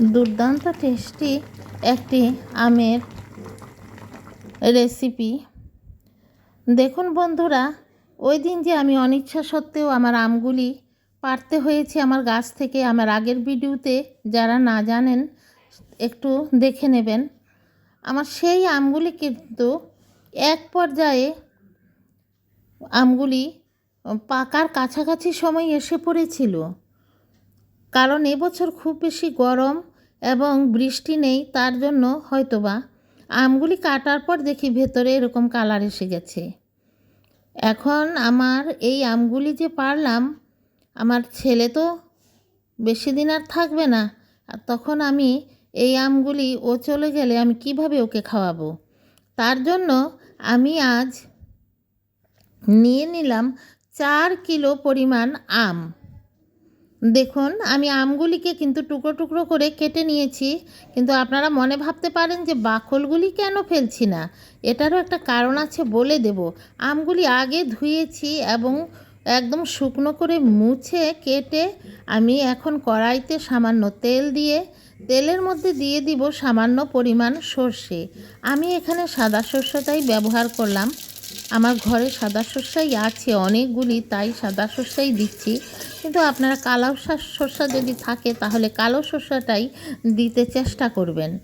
দুর্দান্ত টেস্টি একটি আমের রেসিপি দেখুন বন্ধুরা, ওই দিন যে আমি অনিচ্ছা সত্ত্বেও আমার আমগুলি পারতে হয়েছে আমার গাছ থেকে, আমার আগের ভিডিওতে যারা না জানেন, একটু দেখে নেবেন। আমার সেই আমগুলি কিন্তু এক পর্যায়ে আমগুলি পাকার কাছাকাছি সময় এসে পড়েছিল। কারণ এবছর খুব বেশি গরম এবং বৃষ্টি নেই, তার জন্য হয়তোবা আমগুলি কাটার পর দেখি ভেতরে এরকম কালার এসে গেছে। এখন আমার এই আমগুলি যে পারলাম, আমার ছেলে তো বেশি দিন আর থাকবে না, আর তখন আমি এই আমগুলি ও চলে গেলে আমি কীভাবে ওকে খাওয়াবো? তার জন্য আমি আজ নিয়ে নিলাম চার কিলো পরিমাণ আম। দেখুন, আমি আমগুলিকে কিন্তু টুকরো টুকরো করে কেটে নিয়েছি। কিন্তু আপনারা মনে ভাবতে পারেন যে বাকলগুলি কেন ফেলছি না? এটারও একটা কারণ আছে বলে দেব। আমগুলি আগে ধুয়েছি এবং একদম শুকনো করে মুছে কেটে আমি এখন কড়াইতে সামান্য তেল দিয়ে, তেলের মধ্যে দিয়ে দিব সামান্য পরিমাণ সর্ষে। আমি এখানে সাদা সর্ষেটাই ব্যবহার করলাম। আমার ঘরে সাদা সর্ষাই আছে, অনেকগুলি, তাই সাদা সর্ষাই দিচ্ছি। কিন্তু আপনারা কালো সর্ষা যদি থাকে, তাহলে কালো সর্ষাটাই দিতে চেষ্টা করবেন।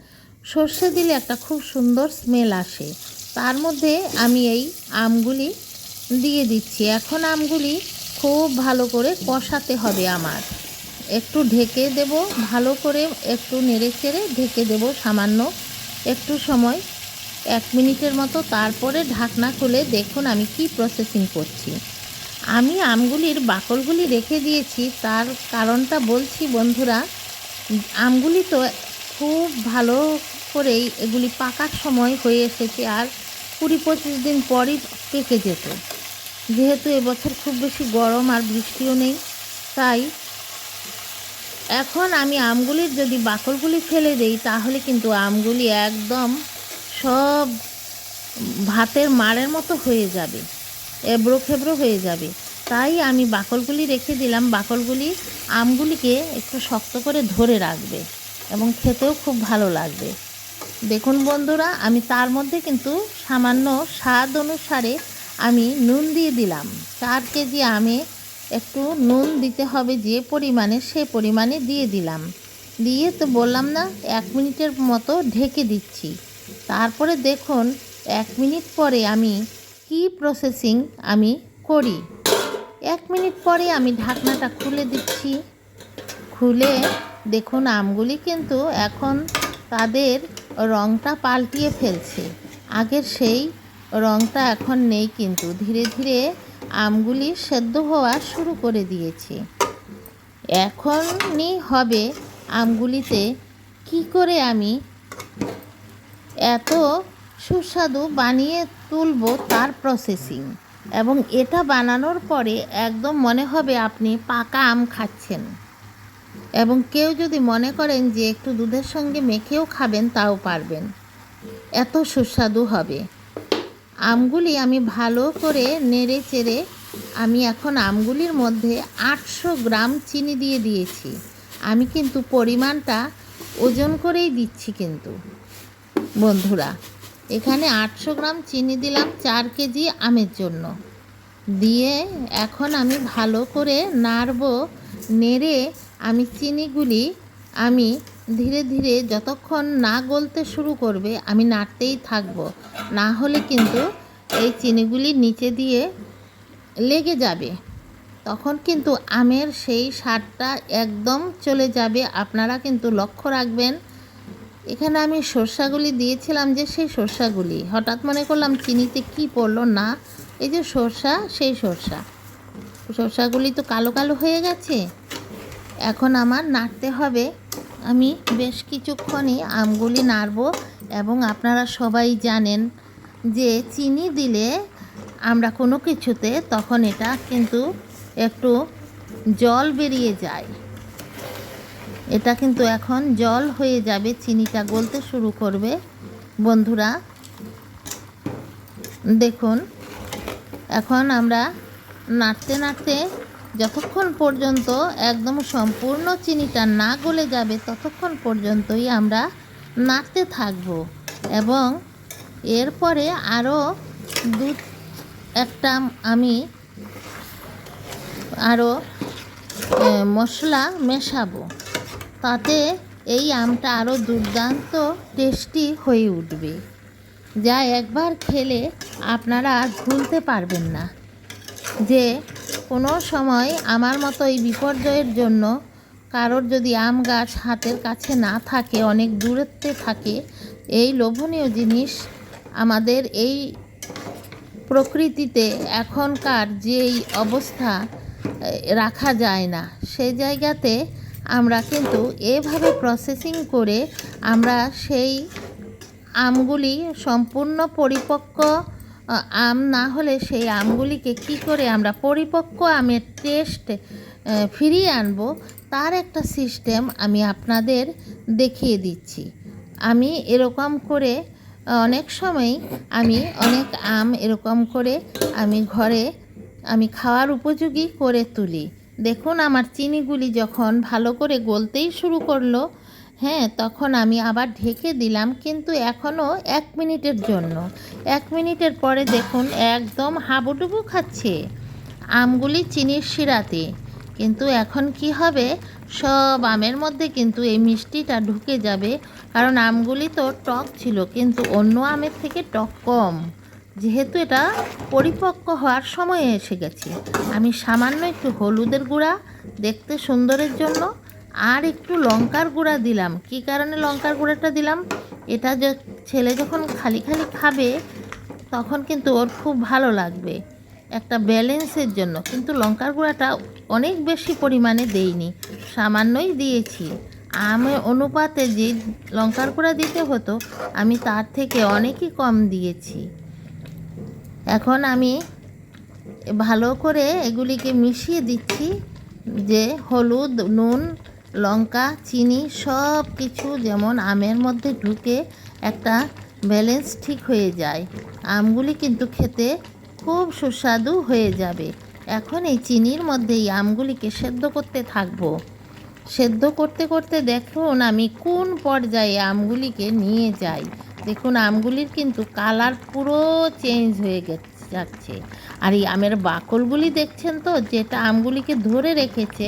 সর্ষে দিলে একটা খুব সুন্দর স্মেল আসে। তার মধ্যে আমি এই আমগুলি দিয়ে দিচ্ছি। এখন আমগুলি খুব ভালো করে কষাতে হবে আমার। একটু ঢেকে দেব, ভালো করে একটু নেড়ে চেড়ে ঢেকে দেব সামান্য একটু সময়। এক মিনিটের মতো তারপরে ঢাকনা খুলে দেখুন আমি কি প্রসেসিং করছি। আমি আমগুলির বাকলগুলি রেখে দিয়েছি, তার কারণটা বলছি বন্ধুরা, আমগুলি তো খুব ভালো করেই এগুলি পাকার সময় হয়ে এসেছে আর কুড়ি পঁচিশ দিন পরই পেকে যেত। যেহেতু এবছর খুব বেশি গরম আর বৃষ্টিও নেই, তাই এখন আমি আমগুলির যদি বাকলগুলি ফেলে দেই, তাহলে কিন্তু আমগুলি একদম সব ভাতের মাড়ের মতো হয়ে যাবে, এবড়ো খেবড়ো হয়ে যাবে। তাই আমি বাকলগুলি রেখে দিলাম। বাকলগুলি আমগুলিকে একটু শক্ত করে ধরে রাখবে এবং খেতেও খুব ভালো লাগবে। দেখুন বন্ধুরা, আমি তার মধ্যে কিন্তু সামান্য স্বাদ অনুসারে আমি নুন দিয়ে দিলাম। চার কেজি আমে একটু নুন দিতে হবে যে পরিমাণে, সে পরিমাণে দিয়ে দিলাম। দিয়ে তো বললাম না, এক মিনিটের মতো ঢেকে দিচ্ছি। তারপরে দেখুন, এক মিনিট পরে আমি কি প্রসেসিং আমি করি। এক মিনিট পরে আমি ঢাকনাটা খুলে দিচ্ছি। খুলে দেখুন, আমগুলি কিন্তু এখন তাদের রঙটা পাল্টিয়ে ফেলছে। আগের সেই রঙটা এখন নেই কিন্তু, ধীরে ধীরে আমগুলি সেদ্ধ হওয়া শুরু করে দিয়েছে। এখনই হবে আমগুলিতে কি করে আমি এত সুস্বাদু বানিয়ে তুলব তার প্রসেসিং এবং এটা বানানোর পরে একদম মনে হবে আপনি পাকা আম খাচ্ছেন। এবং কেউ যদি মনে করেন যে একটু দুধের সঙ্গে মেখেও খাবেন, তাও পারবেন। এত সুস্বাদু হবে। আমগুলি আমি ভালো করে নেড়ে চেড়ে আমি এখন আমগুলির মধ্যে আটশো গ্রাম চিনি দিয়ে দিয়েছি। আমি কিন্তু পরিমাণটা ওজন করেই দিচ্ছি কিন্তু। বন্ধুরা, এখানে আটশো গ্রাম চিনি দিলাম চার কেজি আমের জন্য। দিয়ে এখন আমি ভালো করে নাড়ব, নেড়ে আমি চিনিগুলি আমি ধীরে ধীরে যতক্ষণ না গলতে শুরু করবে আমি নাড়তেই থাকব। না হলে কিন্তু এই চিনিগুলি নিচে দিয়ে লেগে যাবে। তখন কিন্তু আমের সেই স্বাদটা একদম চলে যাবে। আপনারা কিন্তু লক্ষ্য রাখবেন এখানে আমি সর্ষাগুলি দিয়েছিলাম যে সেই সর্ষাগুলি। হঠাৎ মনে করলাম চিনিতে কি পড়ল? না, এই যে সর্ষা, সেই সর্ষা। সর্ষাগুলি তো কালো কালো হয়ে গেছে। এখন আমার নাড়তে হবে। আমি বেশ কিছুক্ষণই আমগুলি নাড়ব এবং আপনারা সবাই জানেন যে চিনি দিলে আমরা কোনো কিছুতে তখন এটা কিন্তু একটু জল বেরিয়ে যায়। এটা কিন্তু এখন জল হয়ে যাবে, চিনিটা গলতে শুরু করবে। বন্ধুরা, দেখুন, এখন আমরা নাড়তে নাড়তে যতক্ষণ পর্যন্ত একদম সম্পূর্ণ চিনিটা না গলে যাবে, ততক্ষণ পর্যন্তই আমরা নাড়তে থাকব। এবং এরপরে আরও দু, একটা আমি আরও মশলা মেশাবো। তাতে এই আমটা আরও দুর্দান্ত টেস্টি হয়ে উঠবে। যা একবার খেলে আপনারা আর ভুলতে পারবেন না। যে কোনো সময় আমার মতো এই বিপর্যয়ের জন্য কারোর যদি আম গাছ হাতের কাছে না থাকে, অনেক দূরত্বে থাকে, এই লোভনীয় জিনিস আমাদের এই প্রকৃতিতে এখনকার যেই অবস্থা রাখা যায় না। সেই জায়গাতে আমরা কিন্তু এভাবে প্রসেসিং করে আমরা সেই আমগুলি সম্পূর্ণ পরিপক্ক আম না হলে সেই আমগুলিকে কি করে আমরা পরিপক্ক আমের টেস্ট ফিরিয়ে আনব, তার একটা সিস্টেম আমি আপনাদের দেখিয়ে দিচ্ছি। আমি এরকম করে, অনেক সময় আমি অনেক আম এরকম করে আমি ঘরে আমি খাওয়ার উপযোগী করে তুলি। দেখুন, আমার চিনিগুলি যখন ভালো করে গলতেই শুরু করল হ্যাঁ তখন আমি আবার ঢেকে দিলাম, কিন্তু এখনও এক মিনিটের জন্য। এক মিনিটের পরে দেখুন, একদম হাবুডুবু খাচ্ছে। আমগুলি চিনির শিরাতে। কিন্তু এখন কি হবে? সব আমের মধ্যে কিন্তু এই মিষ্টিটা ঢুকে যাবে, কারণ আমগুলি তো টক ছিল, কিন্তু অন্য আমের থেকে টক কম। যেহেতু এটা পরিপক্ক হওয়ার সময় এসে গেছে, আমি সামান্য একটু হলুদের গুঁড়া দেখতে সুন্দরের জন্য আর একটু লঙ্কার গুঁড়া দিলাম। কী কারণে লঙ্কার গুঁড়াটা দিলাম? এটা ছেলে যখন খালি খালি খাবে, তখন কিন্তু ওর খুব ভালো লাগবে একটা ব্যালেন্সের জন্য। কিন্তু লঙ্কার গুঁড়াটা অনেক বেশি পরিমাণে দেইনি, সামান্যই দিয়েছি। আমি অনুপাতে যে লঙ্কার গুঁড়া দিতে হতো, আমি তার থেকে অনেকই কম দিয়েছি। এখন আমি ভালো করে এগুলিকে মিশিয়ে দিচ্ছি, যে হলুদ, নুন, লঙ্কা, চিনি, সব কিছু যেমন আমের মধ্যে ঢুকে একটা ব্যালেন্স ঠিক হয়ে যায়। আমগুলি কিন্তু খেতে খুব সুস্বাদু হয়ে যাবে। এখন এই চিনির মধ্যে এই আমগুলিকে সেদ্ধ করতে থাকব। সেদ্ধ করতে করতে দেখুন আমি কোন পর্যায়ে আমগুলিকে নিয়ে যাই। দেখুন, আমগুলির কিন্তু কালার পুরো চেঞ্জ হয়ে গেছে, যাচ্ছে। আর এই আমের বাকলগুলি দেখছেন তো? যেটা আমগুলিকে ধরে রেখেছে,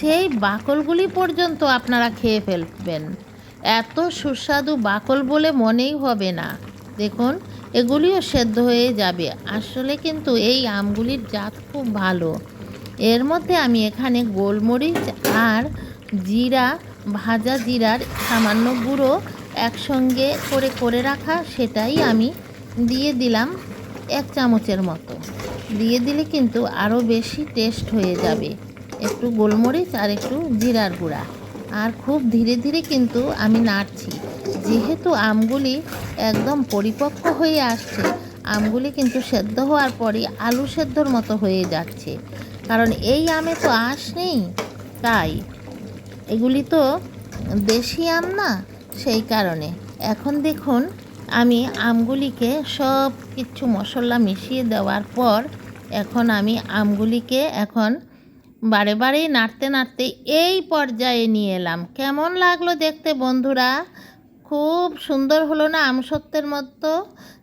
সেই বাকলগুলি পর্যন্ত আপনারা খেয়ে ফেলবেন। এত সুস্বাদু বাকল বলে মনেই হবে না। দেখুন, এগুলিও সেদ্ধ হয়ে যাবে। আসলে কিন্তু এই আমগুলির জাত খুব ভালো। এর মধ্যে আমি এখানে গোলমরিচ আর জিরা, ভাজা জিরার সামান্য গুঁড়ো একসঙ্গে করে করে রাখা, সেটাই আমি দিয়ে দিলাম এক চামচের মতো। দিয়ে দিলে কিন্তু আরও বেশি টেস্ট হয়ে যাবে। একটু গোলমরিচ আর একটু জিরার গুঁড়া। আর খুব ধীরে ধীরে কিন্তু আমি নাড়ছি। যেহেতু আমগুলি একদম পরিপক্ক হয়ে আসছে, আমগুলি কিন্তু সেদ্ধ হওয়ার পরই আলু সেদ্ধর মতো হয়ে যাচ্ছে। কারণ এই আমে তো আঁশ নেই, তাই। এগুলি তো দেশি আম না সেই কারণে। এখন দেখুন, আমি আমগুলিকে সব কিছু মশলা মিশিয়ে দেওয়ার পর এখন আমি আমগুলিকে এখন বারে বারেই নাড়তে নাড়তে এই পর্যায়ে নিয়ে এলাম। কেমন লাগল দেখতে বন্ধুরা? খুব সুন্দর হলো না আমসত্ত্বের মতো।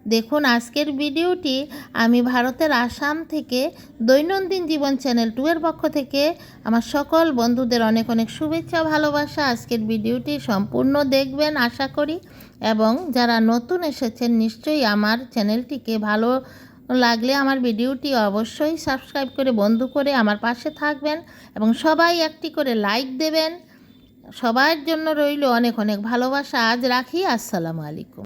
দেখুন আজকের ভিডিওটি আমি ভারতের আসাম থেকে দৈনন্দিন জীবন চ্যানেল টু এর পক্ষ থেকে আমার সকল বন্ধুদের অনেক অনেক শুভেচ্ছা, ভালোবাসা। আজকের ভিডিওটি সম্পূর্ণ দেখবেন, আশা করি। এবং যারা নতুন এসেছেন, নিশ্চয়ই আমার চ্যানেলটিকে ভালো লাগলে আমার ভিডিওটি অবশ্যই সাবস্ক্রাইব করে বন্ধু করে আমার পাশে থাকবেন। এবং সবাই একটি করে লাইক দেবেন। সবার জন্য রইল অনেক অনেক ভালোবাসা। আজ রাখি। আসসালামু আলাইকুম।